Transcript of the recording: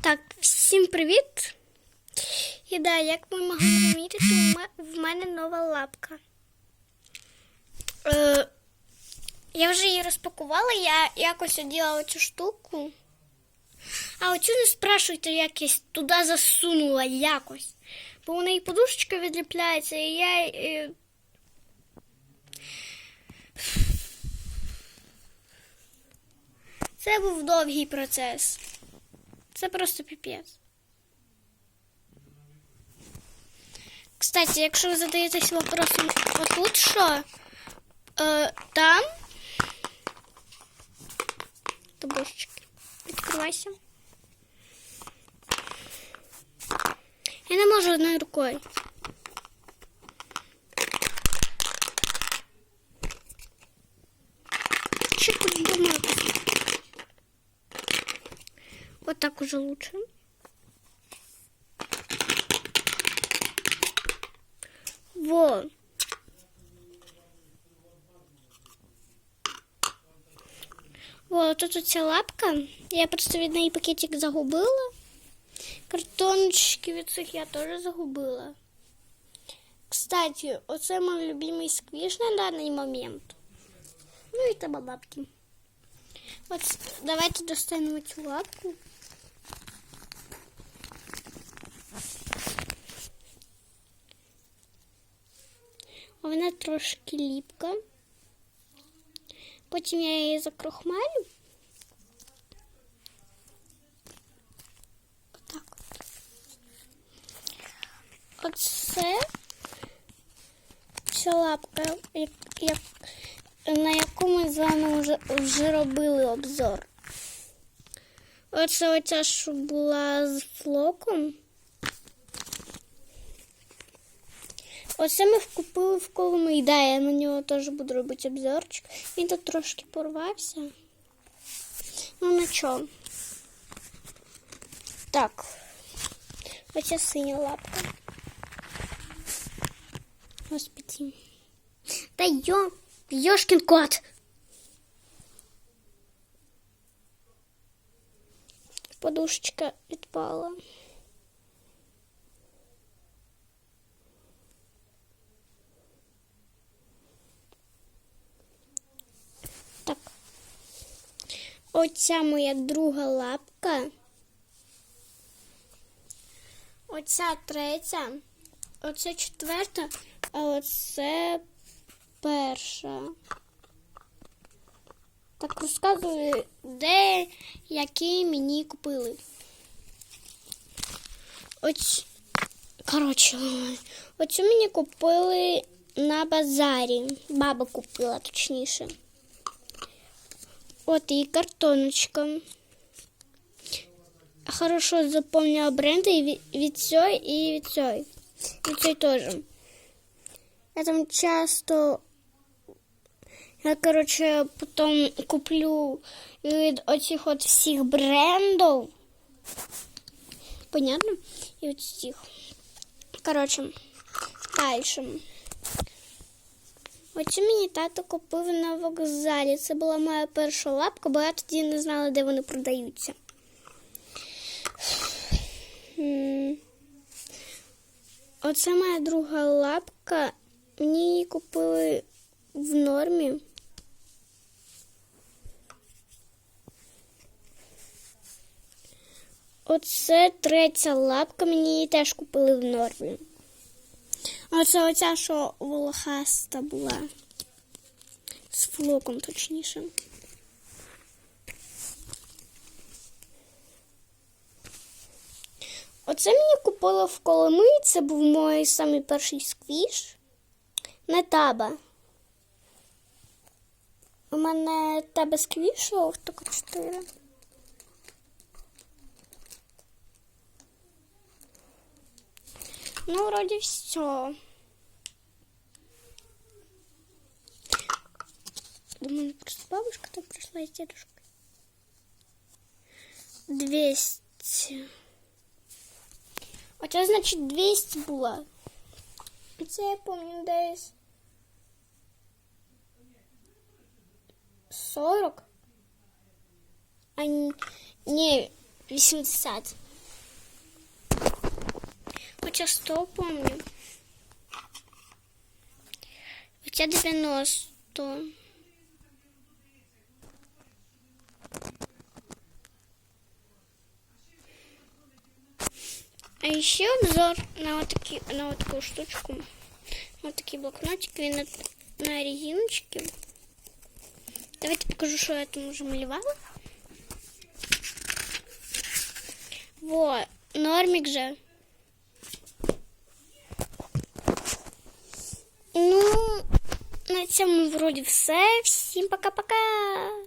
Так, всім привіт! І да, як ви могли ме- в мене нова лапка. Е, я вже її розпакувала, я якось оділа цю штуку. А оцю не спрашуйте, як я туди засунула якось. Бо у неї подушечка відліпляється, і я. Е... Це був довгий процес. Це просто піпець. Кстати, якщо ви задаєтесь вопросом, отут що? Е, там табушечки. Відкривайся. Я не можу одною рукою. Що тут думати? Вот так уже лучше. Вот. Вот, тут оця лапка. Я просто від неї пакетик загубила. Картончики від цих я теж загубила. Кстати, оце мій любимий сквіш на даний момент. Ну і тебе лапки. От давайте достанемо цю лапку. Вона трошки ліпка. Потім я її закрохмалю. Отак. Оце ця лапка, як, як, на яку ми з вами вже, вже робили обзор. Оце оця, що була з флоком. Оце ми купили в Коломиї. Да, я на нього теж буду робити обзорчик. Він тут трошки порвався. Ну нічого. Так. Оця синя лапка. Господи. Та йо, йошкін кот. Подушечка відпала. Оця моя друга лапка. Оця третя. Оце четверта, а оце перша. Так розказую, де які мені купили. Оць... Коротше, оцю мені купили на базарі. Баба купила, точніше. От і картоночка. Хорошо запомнила бренди і від, від цієї і від цієї. Від цієї теж. Я там часто, я, коротше, потім куплю від оцих от всіх брендів. Понятно? І от цих. Коротше, далі. Оцю мені тато купив на вокзалі. Це була моя перша лапка, бо я тоді не знала, де вони продаються. Оце моя друга лапка. Мені її купили в нормі. Оце третя лапка, мені її теж купили в нормі. Оце оця, що волохаста була. З флоком, точніше. Оце мені купила в Коломиї. Це був мій самий перший сквіш. Не таба. У мене таба сквішов, тільки 4. Ну, вроде все. Думаю, просто бабушка там пришла с дедушкой. 200. Оце, значить, 200 була. Це я пам'ятаю десь 40. А ні, ні, 80. Хоча 100 помню. Хоча 90. А еще обзор на вот, таки, на вот такую штучку. Вот такие блокнотики на, на резиночке. Давайте покажу, что я там уже малевала. Вот, нормик же. Ну, на цьому вроді все. Всім пока-пока.